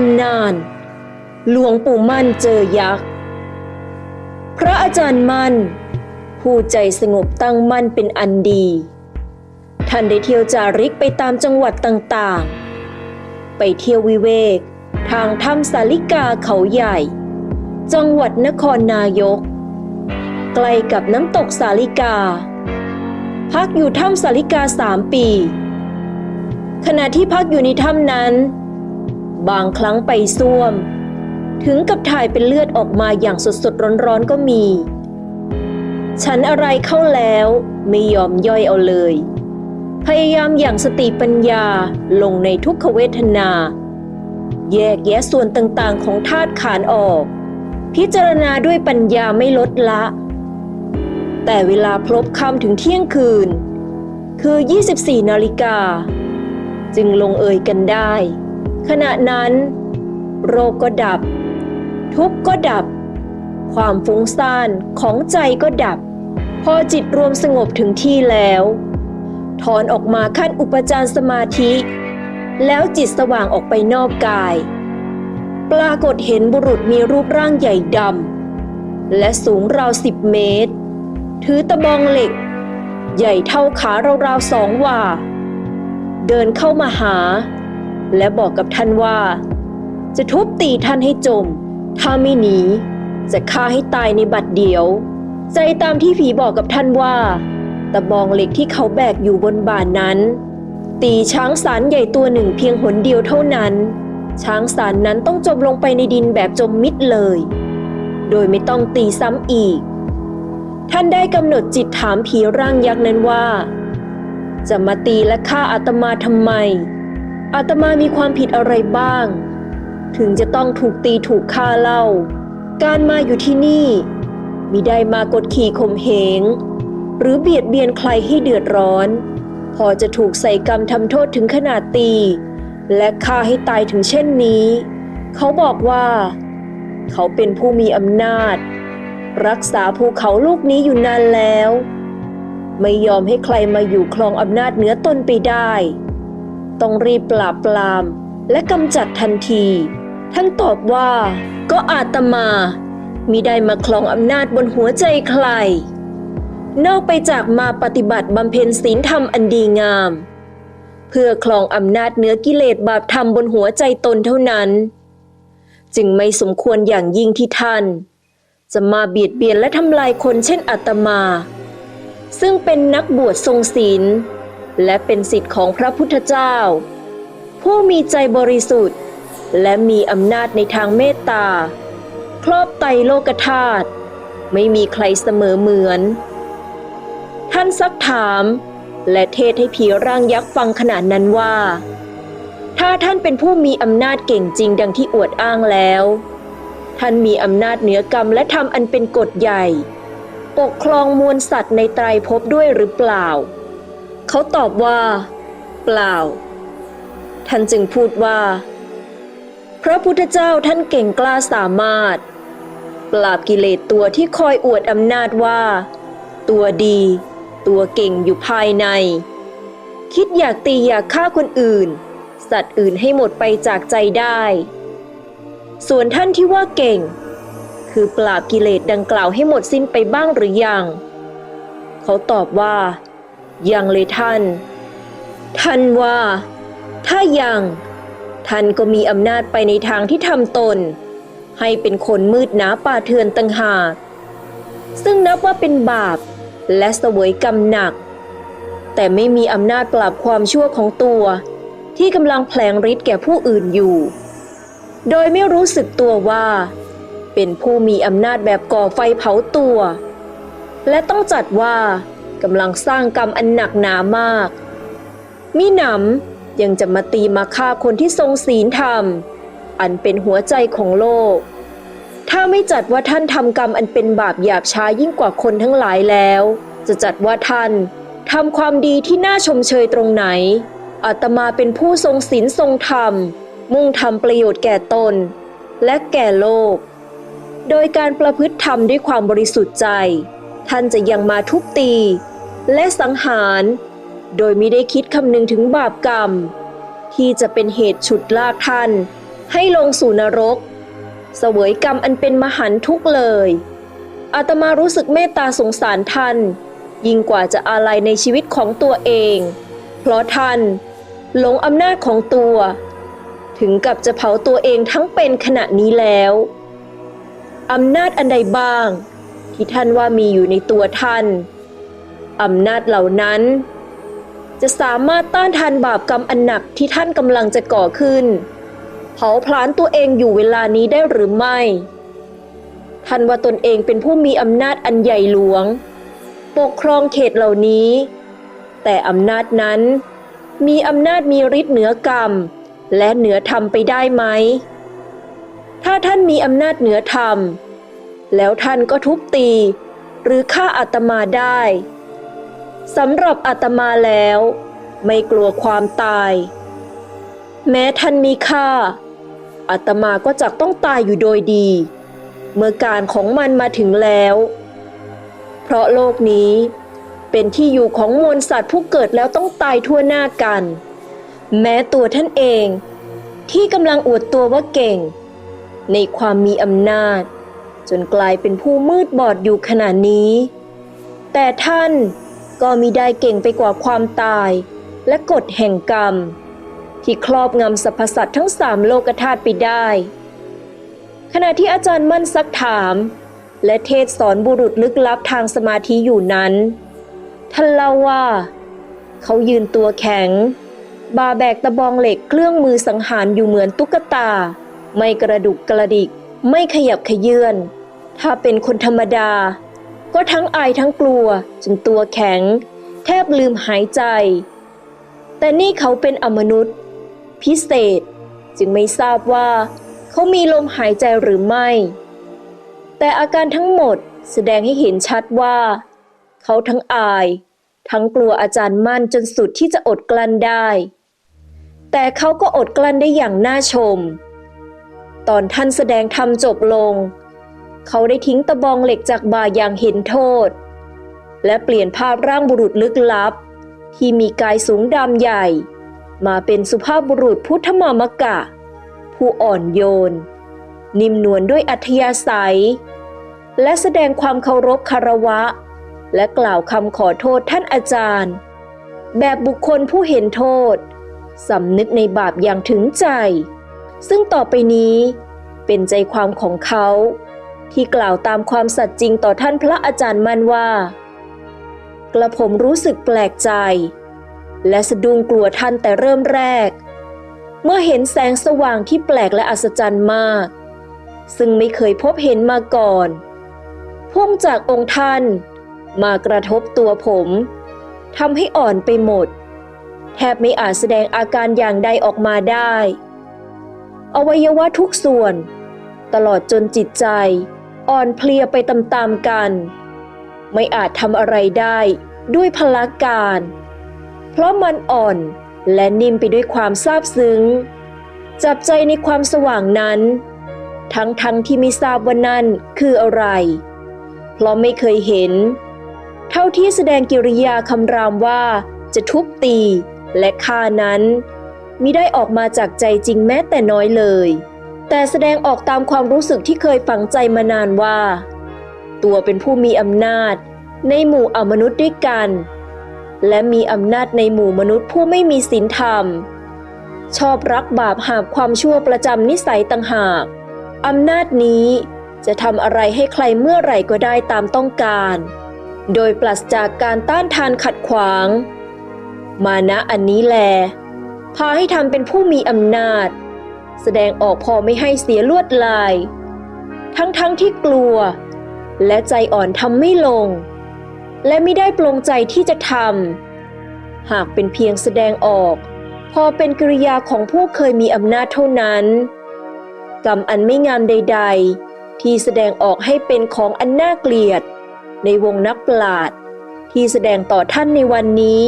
ำนาน หลวงปู่มั่นเจอยักษ์ พระอาจารย์มั่น ผู้ใจสงบตั้งมั่นเป็นอันดี ท่านได้เที่ยวจาริกไปตามจังหวัดต่างๆ ไปเที่ยววิเวก ทางถ้ำสาลิกาเขาใหญ่ จังหวัดนครนายก ใกล้กับน้ำตกสาลิกา พักอยู่ถ้ำสาลิกาสามปีขณะที่พักอยู่ในถ้ำนั้น บางครั้งไปซ่วม ถึงกับถ่ายเป็นเลือดออกมาอย่างสดๆร้อนๆก็มี ฉันอะไรเข้าแล้วไม่ยอมย่อยเอาเลย พยายามอย่างสติปัญญาลงในทุกขเวทนา แยกแยะส่วนต่างๆของธาตุขานออก พิจารณาด้วยปัญญาไม่ลดละ แต่เวลาพลบค่ำถึงเที่ยงคืน คือ 24 นาฬิกา จึงลงเอยกันได้ ขณะนั้น โรคก็ดับ ทุกข์ก็ดับ ความฟุ้งซ่านของใจก็ดับ พอจิตรวมสงบถึงที่แล้ว ถอนออกมาขั้นอุปจารสมาธิ แล้วจิตสว่างออกไปนอกกาย ปรากฏเห็นบุรุษมีรูปร่างใหญ่ดำและสูงราวสิบเมตร ถือตะบองเหล็ก ใหญ่เท่าขาราวๆสองว่า เดินเข้ามาหา และบอกกับท่านว่า จะทุบตีท่านให้จม ถ้าไม่หนี จะฆ่าให้ตายในบัดเดียว ใจตามที่ผีบอกกับท่านว่า ตะบองเหล็กที่เขาแบกอยู่บนบ่านนั้น ตีช้างสารใหญ่ตัวหนึ่งเพียงหนเดียวเท่านั้น ช้างสารนั้นต้องจมลงไปในดินแบบจมมิดเลย โดยไม่ต้องตีซ้ำอีก ท่านได้กำหนดจิตถามผีร่างยักษ์นั้นว่าจะมาตีและฆ่าอาตมาทำไม อาตมามีความผิดอะไรบ้าง ถึงจะต้องถูกตีถูกฆ่าเล่า การมาอยู่ที่นี่มิได้มากดขี่ข่มเหง หรือเบียดเบียนใครให้เดือดร้อน พอจะถูกใส่กรรมทำโทษถึงขนาดตี และฆ่าให้ตายถึงเช่นนี้ เขาบอกว่า เขาเป็นผู้มีอำนาจ รักษาภูเขาลูกนี้อยู่นานแล้ว ไม่ยอมให้ใครมาอยู่ครองอำนาจเหนือตนไปได้ ต้องรีบปราบปราม และกำจัดทันที ท่านตอบว่า ก็อาตมามิได้มาครองอำนาจบนหัวใจใคร นอกไปจากมาปฏิบัติบำเพ็ญศีลธรรมอันดีงาม เพื่อครองอำนาจเนื้อกิเลสบาปธรรมบนหัวใจตนเท่านั้น จึงไม่สมควรอย่างยิ่งที่ท่าน จะมาเบียดเบียนและทำลายคนเช่นอาตมา ซึ่งเป็นนักบวชทรงศีล และเป็นสิทธิ์ของพระพุทธเจ้า ผู้มีใจบริสุทธิ์ และมีอำนาจในทางเมตตา ครอบไตรโลกธาตุไม่มีใครเสมอเหมือน ท่านซักถาม และเทศให้ผีร่างยักษ์ฟังขนาดนั้นว่า ถ้าท่านเป็นผู้มีอำนาจเก่งจริงดังที่อวดอ้างแล้ว ท่านมีอำนาจเหนือกรรมและทำอันเป็นกฎใหญ่ ปกครองมวลสัตว์ในไตรภพด้วยหรือเปล่า เขาตอบว่า เปล่า ท่านจึงพูดว่า พระพุทธเจ้าท่านเก่งกล้าสามารถ ปราบกิเลสตัวที่คอยอวดอำนาจว่า ตัวดี ตัวเก่งอยู่ภายใน คิดอยากตีอยากฆ่าคนอื่น สัตว์อื่นให้หมดไปจากใจได้ ส่วนท่านที่ว่าเก่ง คือปราบกิเลสดังกล่าวให้หมดสิ้นไปบ้างหรือยัง เขาตอบว่า ยังเลยท่าน ท่านว่า ถ้ายัง ท่านก็มีอำนาจไปในทางที่ทำตน ให้เป็นคนมืดหนาป่าเถื่อนตั้งหากซึ่งนับว่าเป็นบาปและเสวยกรรมหนัก แต่ไม่มีอำนาจปราบความชั่วของตัว ที่กำลังแผลงฤทธิ์แก่ผู้อื่นอยู่ โดยไม่รู้สึกตัวว่า เป็นผู้มีอำนาจแบบก่อไฟเผาตัว และต้องจัดว่า กำลังสร้างกรรมอันหนักหนามาก มิหนำยังจะมาตีมาฆ่าคนที่ทรงศีลธรรม อันเป็นหัวใจของโลก ถ้าไม่จัดว่าท่านทำกรรมอันเป็นบาปหยาบช้ายิ่งกว่าคนทั้งหลายแล้ว จะจัดว่าท่านทำความดีที่น่าชมเชยตรงไหน อาตมาเป็นผู้ทรงศีลทรงธรรม มุ่งทำประโยชน์แก่ตน และแก่โลก โดยการประพฤติธรรมด้วยความบริสุทธิ์ใจ ท่านจะยังมาทุบตี และสังหาร โดยไม่ได้คิดคำนึงถึงบาปกรรม ที่จะเป็นเหตุฉุดลากท่าน ให้ลงสู่นรก เสวยกรรมอันเป็นมหันทุกเลย อาตมารู้สึกเมตตาสงสารท่าน ยิ่งกว่าจะอาลัยในชีวิตของตัวเอง เพราะท่าน หลงอำนาจของตัว ถึงกับจะเผาตัวเองทั้งเป็นขณะนี้แล้วอำนาจอันใดบ้าง ที่ท่านว่ามีอยู่ในตัวท่าน อำนาจเหล่านั้น จะสามารถต้านทานบาปกรรมอันหนักที่ท่านกำลังจะก่อขึ้น เผาผลาญตัวเองอยู่เวลานี้ได้หรือไม่ ท่านว่าตนเองเป็นผู้มีอำนาจอันใหญ่หลวง ปกครองเขตเหล่านี้ แต่อำนาจนั้น มีอำนาจมีฤทธิ์เหนือกรรม และเหนือธรรมไปได้ไหม ถ้าท่านมีอำนาจเหนือธรรมแล้วท่านก็ทุบตี หรือฆ่าอาตมาได้ สำหรับอาตมาแล้ว ไม่กลัวความตาย แม้ท่านมีค่าอาตมาก็จักต้องตายอยู่โดยดี เมื่อการของมันมาถึงแล้ว เพราะโลกนี้เป็นที่อยู่ของมวลสัตว์ผู้เกิดแล้วต้องตายทั่วหน้ากัน แม้ตัวท่านเองที่กำลังอวดตัวว่าเก่ง ในความมีอำนาจ จนกลายเป็นผู้มืดบอดอยู่ขณะนี้ แต่ท่าน ก็มิได้เก่งไปกว่าความตาย และกฎแห่งกรรม ที่ครอบงำสรรพสัตว์ทั้งสามโลกธาตุไปได้ ขณะที่อาจารย์มั่นซักถาม และเทศสอนบุรุษลึกลับทางสมาธิอยู่นั้น ท่านเล่าว่า เขายืนตัวแข็ง บาแบกตะบองเหล็กเครื่องมือสังหารอยู่เหมือนตุ๊กตา ไม่กระดุกกระดิก ไม่ขยับขยื่นถ้าเป็นคนธรรมดา ก็ทั้งอายทั้งกลัวจนตัวแข็ง แทบลืมหายใจ แต่นี่เขาเป็นอมนุษย์ พิเศษจึงไม่ทราบว่า เขามีลมหายใจหรือไม่ แต่อาการทั้งหมดแสดงให้เห็นชัดว่า เขาทั้งอาย ทั้งกลัวอาจารย์มั่นจนสุดที่จะอดกลั้นได้ แต่เขาก็อดกลั้นได้อย่างน่าชม ตอนท่านแสดงธรรมจบลงเเขาได้ทิ้งตะบองเหล็กจากบ่าอย่างเห็นโทษ และเปลี่ยนภาพร่างบุรุษลึกลับ ที่มีกายสูงดำใหญ่ มาเป็นสุภาพบุรุษพุทธมามกะ ผู้อ่อนโยน นิ่มนวลด้วยอัธยาศัย และแสดงความเคารพคารวะ และกล่าวคำขอโทษท่านอาจารย์ แบบบุคคลผู้เห็นโทษสำนึกในบาปอย่างถึงใจ ซึ่งต่อไปนี้เป็นใจความของเขา ที่กล่าวตามความสัตย์จริงต่อท่านพระอาจารย์มั่นว่า กระผมรู้สึกแปลกใจ และสะดุ้งกลัวท่านแต่เริ่มแรก เมื่อเห็นแสงสว่างที่แปลกและอัศจรรย์มาก ซึ่งไม่เคยพบเห็นมาก่อน พุ่งจากองค์ท่านมากระทบตัวผมทำให้อ่อนไปหมด แทบไม่อาจแสดงอาการอย่างใดออกมาได้ อวัยวะทุกส่วน ตลอดจนจิตใจ อ่อนเพลียไปตามๆกัน ไม่อาจทำอะไรได้ด้วยพละการ เพราะมันอ่อนและนิ่มไปด้วยความซาบซึ้ง จับใจในความสว่างนั้น ทั้งทั้งที่ไม่ทราบว่านั่นคืออะไร เพราะไม่เคยเห็น เท่าที่แสดงกิริยาคำรามว่าจะทุบตีและฆ่านั้นมิได้ออกมาจากใจจริงแม้แต่น้อยเลย แต่แสดงออกตามความรู้สึกที่เคยฝังใจมานานว่า ตัวเป็นผู้มีอำนาจ ในหมู่อมนุษย์ด้วยกัน และมีอำนาจในหมู่มนุษย์ผู้ไม่มีศีลธรรม ชอบรักบาปหาบความชั่วประจำนิสัยต่างหากอำนาจนี้จะทำอะไรให้ใครเมื่อไหร่ก็ได้ตามต้องการ โดยปราศจากการต้านทานขัดขวาง มานะอันนี้แล พาให้ทำเป็นผู้มีอำนาจ แสดงออกพอไม่ให้เสียลวดลาย ทั้งๆทที่กลัว และใจอ่อนทำไม่ลง และไม่ได้ปลงใจที่จะทำหากเป็นเพียงแสดงออก พอเป็นกิริยาของผู้เคยมีอำนาจเท่านั้น กรรมอันไม่งามใด ๆ ที่แสดงออกให้เป็นของอันน่าเกลียด ในวงนักปราชญ์ที่แสดงต่อท่านในวันนี้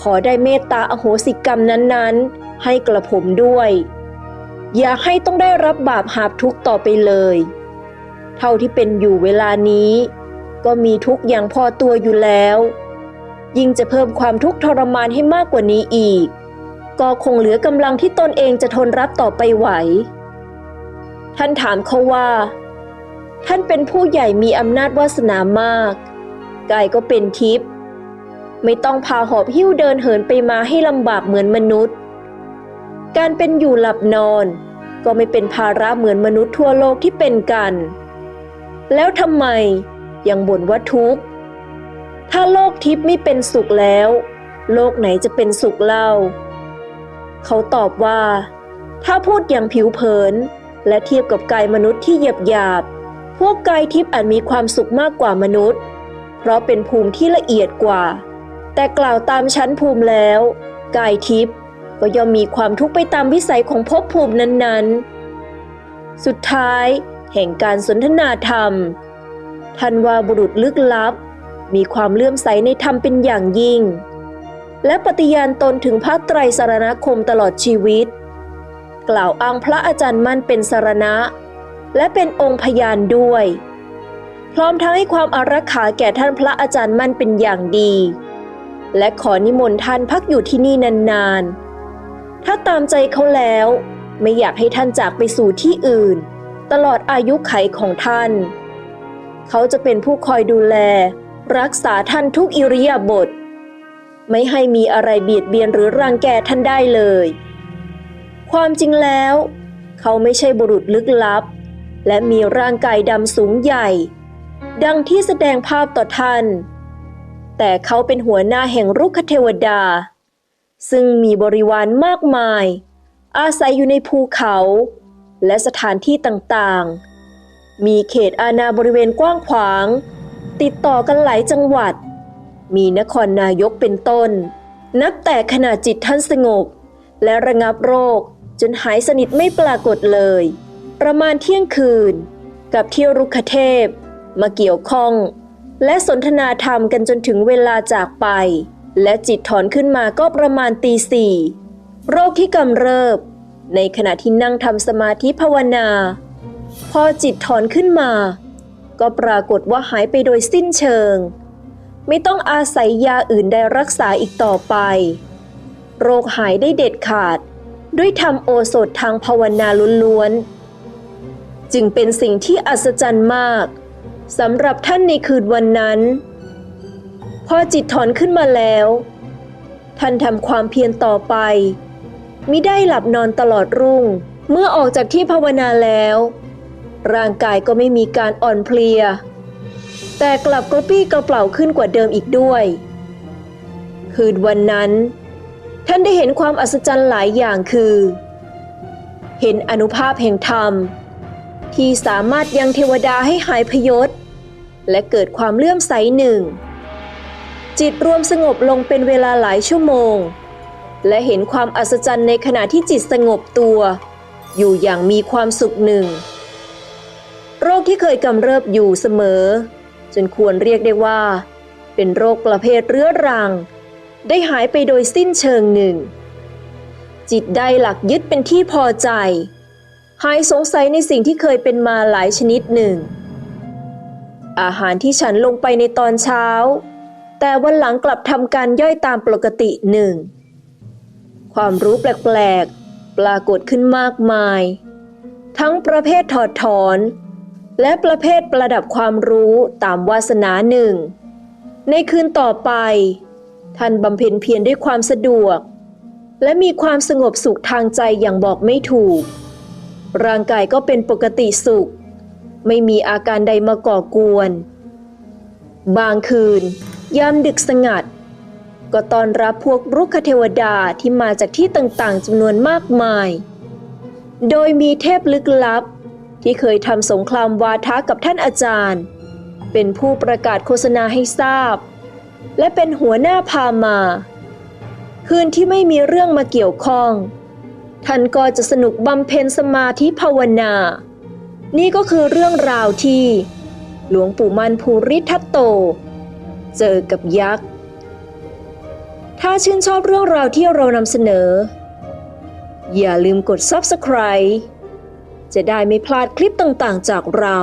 ขอได้เมตตาอโหสิกรรมนั้นๆ ให้กระผมด้วย อย่าให้ต้องได้รับบาปหาบทุกต่อไปเลย เท่าที่เป็นอยู่เวลานี้ ก็มีทุกอย่างพอตัวอยู่แล้ว ยิ่งจะเพิ่มความทุกข์ทรมานให้มากกว่านี้อีก ก็คงเหลือกำลังที่ตนเองจะทนรับต่อไปไหว ท่านถามเขาว่า ท่านเป็นผู้ใหญ่มีอำนาจวาสนามากกายก็เป็นทิพย์ไม่ต้องพาหอบหิ้วเดินเหินไปมาให้ลำบากเหมือนมนุษย์ การเป็นอยู่หลับนอน ก็ไม่เป็นภาระเหมือนมนุษย์ทั่วโลกที่เป็นกัน แล้วทำไมยังบ่นว่าทุกข์ ถ้าโลกทิพย์ไม่เป็นสุขแล้ว โลกไหนจะเป็นสุขเล่า เขาตอบว่า ถ้าพูดอย่างผิวเผิน และเทียบกับกายมนุษย์ที่เหยียบหยาบ พวกกายทิพย์อาจมีความสุขมากกว่ามนุษย์ เพราะเป็นภูมิที่ละเอียดกว่า แต่กล่าวตามชั้นภูมิแล้ว กายทิพย์ ก็ย่อมมีความทุกข์ไปตามวิสัยของภพภูมินั้นๆ สุดท้ายแห่งการสนทนาธรรมท่านว่าบุรุษลึกลับ มีความเลื่อมใสในธรรมเป็นอย่างยิ่ง และปฏิญาณตนถึงพระไตรสารณคมตลอดชีวิต กล่าวอ้างพระอาจารย์มั่นเป็นสารณะ และเป็นองค์พยานด้วย พร้อมทั้งให้ความอารักขาแก่ท่านพระอาจารย์มั่นเป็นอย่างดี และขอนิมนต์ท่านพักอยู่ที่นี่นานๆ ถ้าตามใจเขาแล้ว ไม่อยากให้ท่านจากไปสู่ที่อื่น ตลอดอายุไขของท่าน เขาจะเป็นผู้คอยดูแล รักษาท่านทุกอิริยาบถไม่ให้มีอะไรเบียดเบียนหรือรังแกท่านได้เลย ความจริงแล้ว เขาไม่ใช่บุรุษลึกลับ และมีร่างกายดำสูงใหญ่ ดังที่แสดงภาพต่อท่าน แต่เขาเป็นหัวหน้าแห่งรุกขเทวดา ซึ่งมีบริวารมากมาย อาศัยอยู่ในภูเขา และสถานที่ต่างๆ มีเขตอาณาบริเวณกว้างขวาง ติดต่อกันหลายจังหวัด มีนครนายกเป็นต้น นับแต่ขณะจิตท่านสงบ และระงับโรคจนหายสนิทไม่ปรากฏเลย ประมาณเที่ยงคืน กับเที่ยวรุกขเทพ มาเกี่ยวข้อง และสนทนาธรรมกันจนถึงเวลาจากไป และจิตถอนขึ้นมาก็ประมาณตีสี่โรคที่กำเริบ ในขณะที่นั่งทำสมาธิภาวนา พอจิตถอนขึ้นมา ก็ปรากฏว่าหายไปโดยสิ้นเชิง ไม่ต้องอาศัยยาอื่นใดรักษาอีกต่อไป โรคหายได้เด็ดขาด ด้วยทำโอสถทางภาวนาล้วนๆ จึงเป็นสิ่งที่อัศจรรย์มากสำหรับท่านในคืนวันนั้น พอจิตถอนขึ้นมาแล้ว ท่านทำความเพียรต่อไป มิได้หลับนอนตลอดรุ่ง เมื่อออกจากที่ภาวนาแล้ว ร่างกายก็ไม่มีการอ่อนเพลีย แต่กลับกระปี้กระเป๋าขึ้นกว่าเดิมอีกด้วย คืนวันนั้น ท่านได้เห็นความอัศจรรย์หลายอย่างคือ เห็นอนุภาพแห่งธรรม ที่สามารถยังเทวดาให้หายพยศและเกิดความเลื่อมใสหนึ่ง จิตรวมสงบลงเป็นเวลาหลายชั่วโมง และเห็นความอัศจรรย์ในขณะที่จิตสงบตัว อยู่อย่างมีความสุขหนึ่ง โรคที่เคยกำเริบอยู่เสมอ จนควรเรียกได้ว่า เป็นโรคประเภทเรื้อรัง ได้หายไปโดยสิ้นเชิงหนึ่ง จิตได้หลักยึดเป็นที่พอใจ หายสงสัยในสิ่งที่เคยเป็นมาหลายชนิดหนึ่ง อาหารที่ฉันลงไปในตอนเช้า แต่วันหลังกลับทำการย่อยตามปกติหนึ่ง ความรู้แปลกๆ ปรากฏขึ้นมากมาย ทั้งประเภทถอดถอน และประเภทประดับความรู้ตามวาสนาหนึ่ง ในคืนต่อไป ท่านบำเพ็ญเพียรด้วยความสะดวก และมีความสงบสุขทางใจอย่างบอกไม่ถูก ร่างกายก็เป็นปกติสุข ไม่มีอาการใดมาก่อกวน บางคืน ยามดึกสงัด ก็ต้อนรับพวกรุกขเทวดาที่มาจากที่ต่างๆจำนวนมากมาย โดยมีเทพลึกลับ ที่เคยทำสงครามวาทะกับท่านอาจารย์ เป็นผู้ประกาศโฆษณาให้ทราบ และเป็นหัวหน้าพามา คืนที่ไม่มีเรื่องมาเกี่ยวข้อง ท่านก็จะสนุกบำเพ็ญสมาธิภาวนา นี่ก็คือเรื่องราวที่ หลวงปู่มันภูริทัตโต เจอกับยักษ์ ถ้าชื่นชอบเรื่องราวที่เรานำเสนอ อย่าลืมกด Subscribe จะได้ไม่พลาดคลิปต่างๆจากเรา